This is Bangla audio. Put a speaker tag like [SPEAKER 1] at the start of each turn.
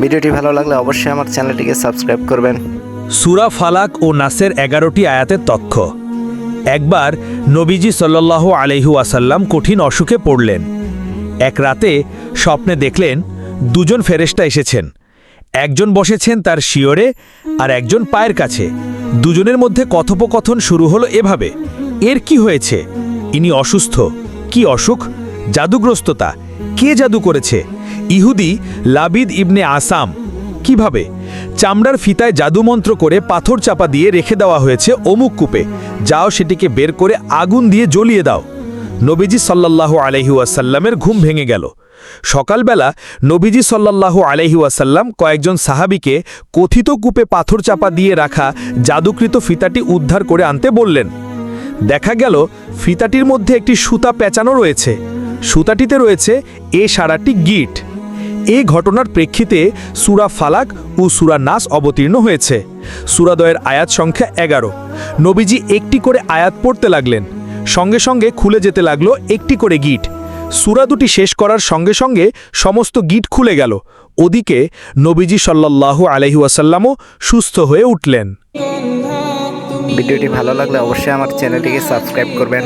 [SPEAKER 1] ভিডিওটি ভালো লাগলে অবশ্যই আমার চ্যানেলটিকে সাবস্ক্রাইব করবেন।
[SPEAKER 2] সুরা ফালাক ও নাসের এগারোটি আয়াতের তথ্য। একবার নবীজি সাল্লাহ আলহু আসাল্লাম কঠিন অসুখে পড়লেন। এক রাতে স্বপ্নে দেখলেন দুজন ফেরেশতা এসেছেন। একজন বসেছেন তার শিয়রে আর একজন পায়ের কাছে। দুজনের মধ্যে কথোপকথন শুরু হলো এভাবে, এর কি হয়েছে? ইনি অসুস্থ। কি অসুখ? জাদুগ্রস্ততা। কে জাদু করেছে? ইহুদি লাবিদ ইবনে আসাম। কীভাবে? চামড়ার ফিতায় জাদুমন্ত্র করে পাথর চাপা দিয়ে রেখে দেওয়া হয়েছে অমুক কূপে। যাও সেটিকে বের করে আগুন দিয়ে জ্বলিয়ে দাও। নবীজি সাল্লাল্লাহু আলহি ওয়াসাল্লামের ঘুম ভেঙে গেল। সকালবেলা নবীজি সাল্লাল্লাহু আলহি ওয়াসাল্লাম কয়েকজন সাহাবিকে কথিত কূপে পাথর চাপা দিয়ে রাখা জাদুকৃত ফিতাটি উদ্ধার করে আনতে বললেন। দেখা গেল ফিতাটির মধ্যে একটি সুতা পেঁচানো রয়েছে। সুতাটিতে রয়েছে এ সারাটি গিট। এই ঘটনার প্রেক্ষিতে সুরা ফালাক ও সুরা নাস অবতীর্ণ হয়েছে। সুরাদয়ের আয়াত সংখ্যা এগারো। নবীজি একটি করে আয়াত পড়তে লাগলেন। সঙ্গে সঙ্গে খুলে যেতে লাগল একটি করে গিট। সুরা দুটি শেষ করার সঙ্গে সঙ্গে সমস্ত গিট খুলে গেল। ওদিকে নবীজি সাল্লাল্লাহু আলহি ওয়াসাল্লামও সুস্থ হয়ে উঠলেন।
[SPEAKER 1] ভিডিওটি ভালো লাগলে অবশ্যই আমার চ্যানেলটিকে সাবস্ক্রাইব করবেন।